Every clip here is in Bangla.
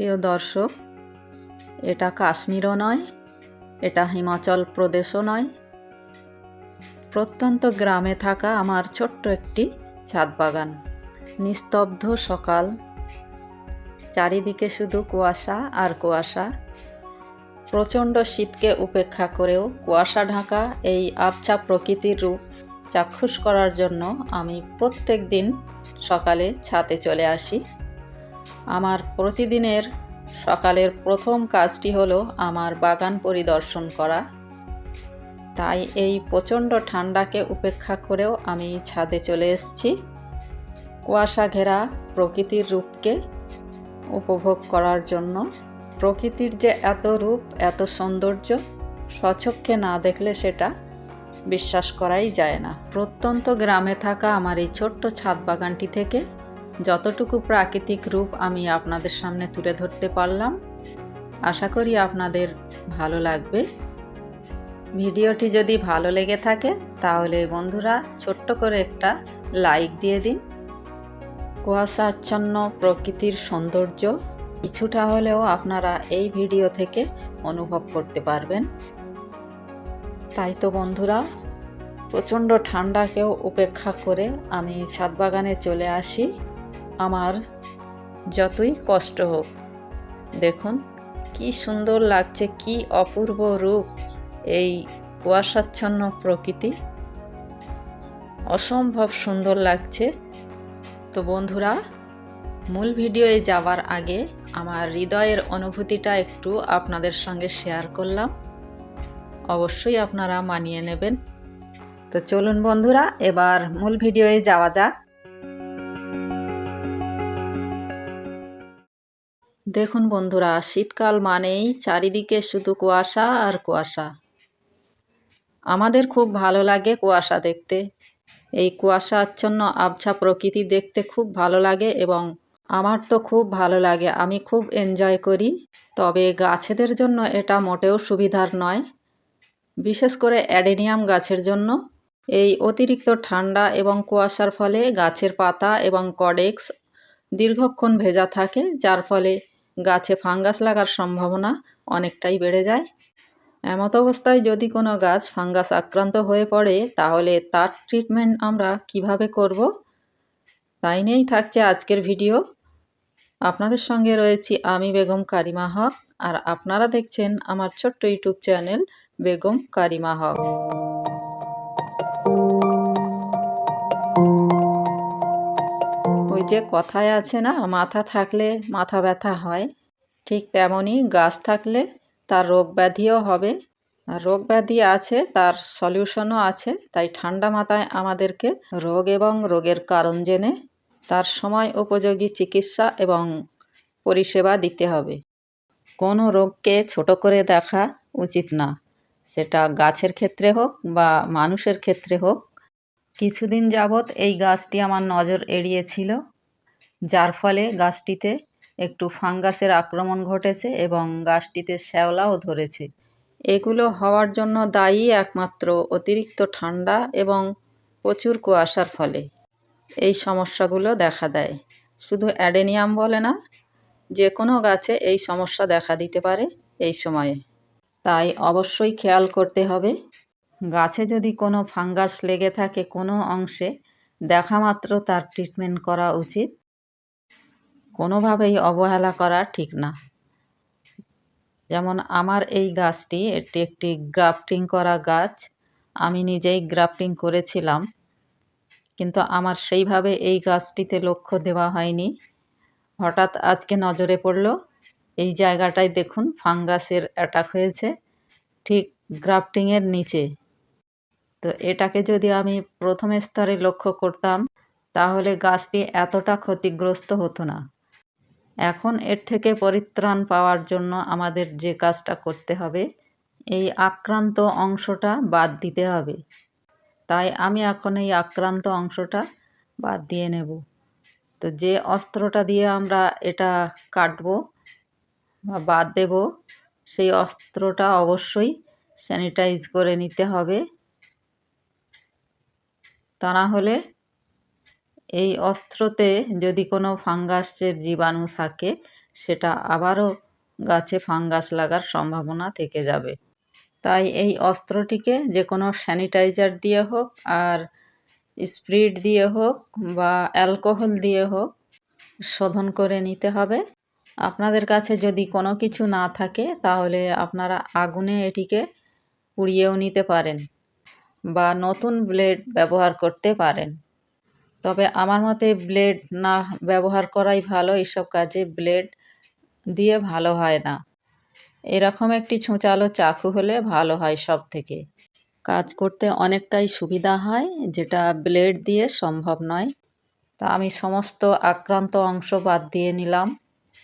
প্রিয় দর্শক, এটা কাশ্মীরও নয়, এটা হিমাচল প্রদেশও নয়। প্রত্যন্ত গ্রামে থাকা আমার ছোট্ট একটি ছাদ বাগান নিস্তব্ধ সকাল, চারিদিকে শুধু কুয়াশা আর কুয়াশা। প্রচণ্ড শীতকে উপেক্ষা করেও কুয়াশা ঢাকা এই আবছা প্রকৃতির রূপ চাক্ষুষ করার জন্য আমি প্রত্যেক দিন সকালে ছাদে চলে আসি। আমার প্রতিদিনের সকালের প্রথম কাজটি হলো আমার বাগান পরিদর্শন করা। তাই এই প্রচণ্ড ঠান্ডাকে উপেক্ষা করেও আমি ছাদে চলে এসেছি। কুয়াশা ঘেরা প্রকৃতির রূপকে উপভোগ করার জন্য। প্রকৃতির যে এত রূপ, এত সৌন্দর্য, স্বচক্ষে না দেখলে সেটা বিশ্বাস করাই যায় না। প্রত্যন্ত গ্রামে থাকা আমার এই ছোট্ট ছাদ বাগানটি থেকে যতটুকু প্রাকৃতিক রূপ আমি আপনাদের সামনে তুলে ধরতে পারলাম, আশা করি আপনাদের ভালো লাগবে। ভিডিওটি যদি ভালো লেগে থাকে, তাহলে বন্ধুরা ছোট্ট করে একটা লাইক দিয়ে দিন। কুয়াশাচ্ছন্ন প্রকৃতির সৌন্দর্য কিছুটা হলেও আপনারা এই ভিডিও থেকে অনুভব করতে পারবেন। তাই তো বন্ধুরা, প্রচণ্ড ঠান্ডাকেও উপেক্ষা করে আমি ছাদ বাগানে চলে আসি। আমার যতই কষ্ট হোক। দেখুন, কি সুন্দর লাগছে, কি অপূর্ব রূপ এই কুয়াশাচ্ছন্ন প্রকৃতি। অসম্ভব সুন্দর লাগছে। তো বন্ধুরা, মূল ভিডিওয়ে যাওয়ার আগে আমার হৃদয়ের অনুভূতিটা একটু আপনাদের সঙ্গে শেয়ার করলাম। অবশ্যই আপনারা মানিয়ে নেবেন। তো চলুন বন্ধুরা, এবার মূল ভিডিওয়ে যাওয়া যাক। দেখুন বন্ধুরা, শীতকাল মানেই চারিদিকে শুধু কুয়াশা আর কুয়াশা। আমাদের খুব ভালো লাগে কুয়াশা দেখতে। এই কুয়াশা আচ্ছন্ন আবছা প্রকৃতি দেখতে খুব ভালো লাগে এবং আমার তো খুব ভালো লাগে, আমি খুব এনজয় করি। তবে গাছেদের জন্য এটা মোটেও সুবিধার নয়। বিশেষ করে অ্যাডেনিয়াম গাছের জন্য। এই অতিরিক্ত ঠান্ডা এবং কুয়াশার ফলে গাছের পাতা এবং কডেক্স দীর্ঘক্ষণ ভেজা থাকে, যার ফলে গাছে ফাঙ্গাস লাগার সম্ভাবনা অনেকটাই বেড়ে যায়। এমত অবস্থায় যদি কোনো গাছ ফাঙ্গাস আক্রান্ত হয়ে পড়ে, তাহলে তার ট্রিটমেন্ট আমরা কীভাবে করব? তাই নিয়েই থাকছে আজকের ভিডিও। আপনাদের সঙ্গে রয়েছি আমি বেগম কারিমা হক, আর আপনারা দেখছেন আমার ছোট্ট ইউটিউব চ্যানেল বেগম কারিমা হক। যে কথায় আছে না মাথা থাকলে মাথা ব্যথা হয় ঠিক তেমনই গাছ থাকলে তার রোগ ব্যাধিও হবে। আর রোগ ব্যাধি আছে তার সলিউশনও আছে তাই ঠান্ডা মাথায় আমাদেরকে রোগ এবং রোগের কারণ জেনে তার সময় উপযোগী চিকিৎসা এবং পরিষেবা দিতে হবে। কোনো রোগকে ছোট করে দেখা উচিত না। সেটা গাছের ক্ষেত্রে হোক বা মানুষের ক্ষেত্রে হোক। কিছুদিন যাবৎ এই গাছটি আমার নজর এড়িয়েছিল। যার ফলে গাছটিতে একটু ফাঙ্গাসের আক্রমণ ঘটেছে এবং গাছটিতে শ্যাওলাও ধরেছে। এগুলো হওয়ার জন্য দায়ী একমাত্র অতিরিক্ত ঠান্ডা এবং প্রচুর কুয়াশার ফলে এই সমস্যাগুলো দেখা দেয়। শুধু অ্যাডেনিয়াম বলে না, যে কোনো গাছে এই সমস্যা দেখা দিতে পারে এই সময়ে। তাই অবশ্যই খেয়াল করতে হবে, গাছে যদি কোনো ফাঙ্গাস লেগে থাকে কোনো অংশে, দেখা মাত্র তার ট্রিটমেন্ট করা উচিত। কোনোভাবেই অবহেলা করা ঠিক না। যেমন আমার এই গাছটি, এটি একটি গ্রাফটিং করা গাছ। আমি নিজেই গ্রাফটিং করেছিলাম, কিন্তু আমার সেইভাবে এই গাছটিতে লক্ষ্য দেওয়া হয়নি। হঠাৎ আজকে নজরে পড়ল, এই জায়গাটায় দেখুন, ফাঙ্গাসের অ্যাটাক হয়েছে, ঠিক গ্রাফটিংয়ের নিচে। তো এটাকে যদি আমি প্রথম স্তরে লক্ষ্য করতাম, তাহলে গাছটি এতটা ক্ষতিগ্রস্ত হতো না। এখন এর থেকে পরিত্রাণ পাওয়ার জন্য আমাদের যে কাজটা করতে হবে, এই আক্রান্ত অংশটা বাদ দিতে হবে। তাই আমি এখন এই আক্রান্ত অংশটা বাদ দিয়ে নেব। তো যে অস্ত্রটা দিয়ে আমরা এটা কাটব বা বাদ দেব, সেই অস্ত্রটা অবশ্যই স্যানিটাইজ করে নিতে হবে। তা না হলে এই অস্ত্রতে যদি কোনো ফাঙ্গাসের জীবাণু থাকে, সেটা আবারও গাছে ফাঙ্গাস লাগার সম্ভাবনা থেকে যাবে। তাই এই অস্ত্রটিকে যে কোনো স্যানিটাইজার দিয়ে হোক আর স্প্রিট দিয়ে হোক বা অ্যালকোহল দিয়ে হোক শোধন করে নিতে হবে। আপনাদের কাছে যদি কোনো কিছু না থাকে, তাহলে আপনারা আগুনে এটিকে পুড়িয়েও নিতে পারেন বা নতুন ব্লেড ব্যবহার করতে পারেন। তবে আমার মতে ব্লেড না ব্যবহার করাই ভালো এসব কাজে ব্লেড দিয়ে ভালো হয় না। এরকম একটি ছুঁচালো চাকু হলে ভালো হয় সব থেকে কাজ করতে অনেকটাই সুবিধা হয়, যেটা ব্লেড দিয়ে সম্ভব নয়। তা আমি সমস্ত আক্রান্ত অংশ বাদ দিয়ে নিলাম।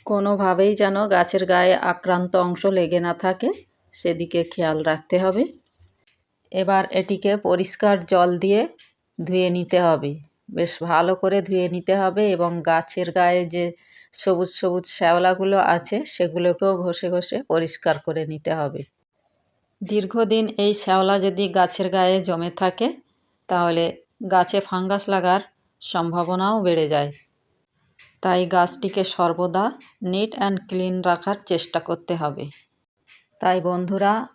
কোনোভাবেই যেন গাছের গায়ে আক্রান্ত অংশ লেগে না থাকে, সেদিকে খেয়াল রাখতে হবে। এবার এটিকে পরিষ্কার জল দিয়ে ধুয়ে নিতে হবে। বেশ ভালো করে ধুয়ে নিতে হবে এবং গাছের গায়ে যে সবুজ সবুজ শ্যাওলাগুলো আছে সেগুলোকেও ঘষে ঘষে পরিষ্কার করে নিতে হবে। দীর্ঘদিন এই শ্যাওলা যদি গাছের গায়ে জমে থাকে, তাহলে গাছে ফাঙ্গাস লাগার সম্ভাবনাও বেড়ে যায়। তাই গাছটিকে সর্বদা নিট অ্যান্ড ক্লিন রাখার চেষ্টা করতে হবে। তাই বন্ধুরা,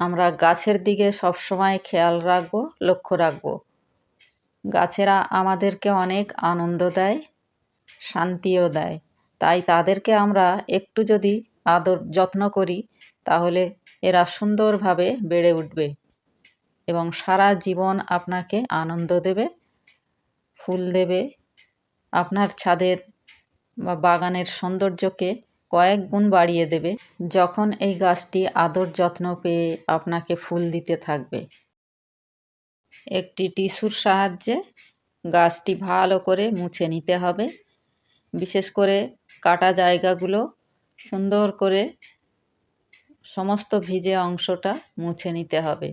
আমরা গাছের দিকে সবসময় খেয়াল রাখব, লক্ষ্য রাখব। গাছেরা আমাদেরকে অনেক আনন্দ দেয়, শান্তিও দেয়। তাই তাদেরকে আমরা একটু যদি আদর যত্ন করি, তাহলে এরা সুন্দরভাবে বেড়ে উঠবে এবং সারা জীবন আপনাকে আনন্দ দেবে, ফুল দেবে। আপনার ছাদের বা বাগানের সৌন্দর্যকে কয়েক গুণ বাড়িয়ে দেবে। যখন এই গাছটি আদর যত্ন পেয়ে আপনাকে ফুল দিতে থাকবে একটি টিস্যুর সাহায্যে গাছটি ভালো করে মুছে নিতে হবে। বিশেষ করে কাটা জায়গাগুলো সুন্দর করে সমস্ত ভিজে অংশটা মুছে নিতে হবে।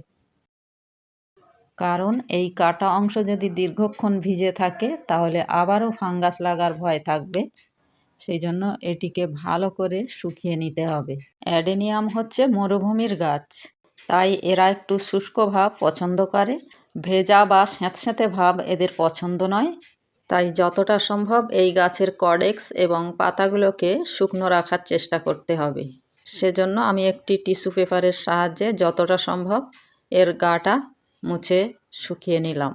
কারণ এই কাটা অংশ যদি দীর্ঘক্ষণ ভিজে থাকে, তাহলে আবারও ফাঙ্গাস লাগার ভয় থাকবে। সেই জন্য এটিকে ভালো করে শুকিয়ে নিতে হবে। অ্যাডেনিয়াম হচ্ছে মরুভূমির গাছ, তাই এরা একটু শুষ্ক ভাব পছন্দ করে। ভেজা বা স্যাঁতস্যাঁতে ভাব এদের পছন্দ নয়। তাই যতটা সম্ভব এই গাছের কডেক্স এবং পাতাগুলোকে শুকনো রাখার চেষ্টা করতে হবে। সেজন্য আমি একটি টিস্যু পেপারের সাহায্যে যতটা সম্ভব এর গাটা মুছে শুকিয়ে নিলাম।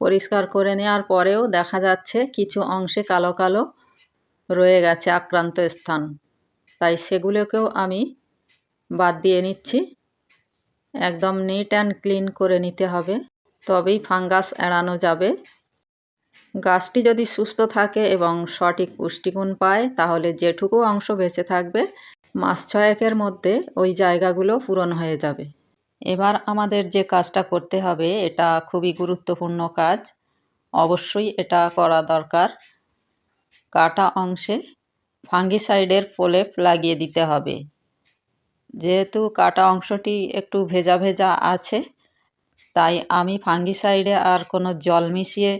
পরিষ্কার করে নেওয়ার পরেও দেখা যাচ্ছে কিছু অংশে কালো কালো রয়ে গেছে আক্রান্ত স্থান। তাই সেগুলোকেও আমি বাদ দিয়ে নিচ্ছি। একদম নিট অ্যান্ড ক্লিন করে নিতে হবে। তবেই ফাঙ্গাস এড়ানো যাবে। গাছটি যদি সুস্থ থাকে এবং সঠিক পুষ্টিগুণ পায়, তাহলে যেটুকু অংশ বেঁচে থাকবে, মাস ছয়েকের মধ্যে ওই জায়গাগুলো পূরণ হয়ে যাবে। এবার আমাদের যে কাজটা করতে হবে, এটা খুবই গুরুত্বপূর্ণ কাজ। অবশ্যই এটা করা দরকার। কাটা অংশে ফাঙ্গিসাইডের প্রলেপ লাগিয়ে দিতে হবে। যেহেতু কাটা অংশটি একটু ভেজা ভেজা আছে তাই আমি ফাঙ্গিসাইডে আর কোনো জল মিশিয়ে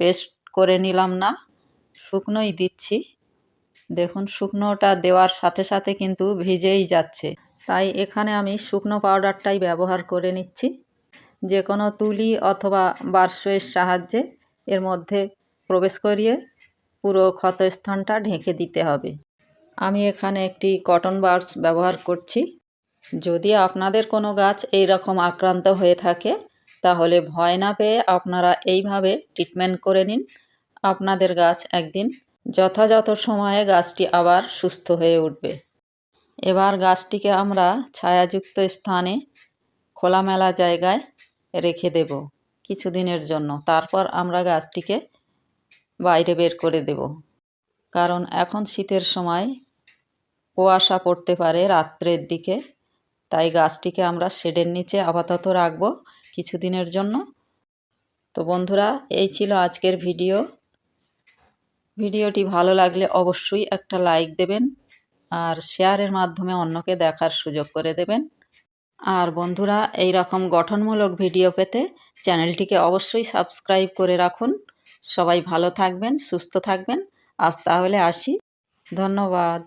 পেস্ট করে নিলাম না। শুকনোই দিচ্ছি। দেখুন, শুকনোটা দেওয়ার সাথে সাথে কিন্তু ভিজেই যাচ্ছে। তাই এখানে আমি শুকনো পাউডারটাই ব্যবহার করে নিচ্ছি। যে কোনো তুলি অথবা বারশোয়ের সাহায্যে এর মধ্যে প্রবেশ করিয়ে পুরো ক্ষতস্থানটা ঢেকে দিতে হবে। আমি এখানে একটি কটন বার্স ব্যবহার করছি। যদি আপনাদের কোনো গাছ এই রকম আক্রান্ত হয়ে থাকে তাহলে ভয় না পেয়ে আপনারা এইভাবে ট্রিটমেন্ট করে নিন। আপনাদের গাছ একদিন যথাযথ সময়ে গাছটি আবার সুস্থ হয়ে উঠবে। এবার গাছটিকে আমরা ছায়াযুক্ত স্থানে খোলামেলা জায়গায় রেখে দেব কিছুদিনের জন্য। তারপর আমরা গাছটিকে বাইরে বের করে দেব। কারণ এখন শীতের সময় কুয়াশা পড়তে পারে রাত্রের দিকে, তাই গাছটিকে আমরা শেডের নিচে আপাতত রাখব। কিছুদিনের জন্য। তো বন্ধুরা, এই ছিল আজকের ভিডিও। ভিডিওটি ভালো লাগলে অবশ্যই একটা লাইক দেবেন আর শেয়ারের মাধ্যমে অন্যকে দেখার সুযোগ করে দেবেন। আর বন্ধুরা, এই রকম গঠনমূলক ভিডিও পেতে চ্যানেলটিকে অবশ্যই সাবস্ক্রাইব করে রাখুন। সবাই ভালো থাকবেন, সুস্থ থাকবেন। আজ তাহলে আসি। ধন্যবাদ।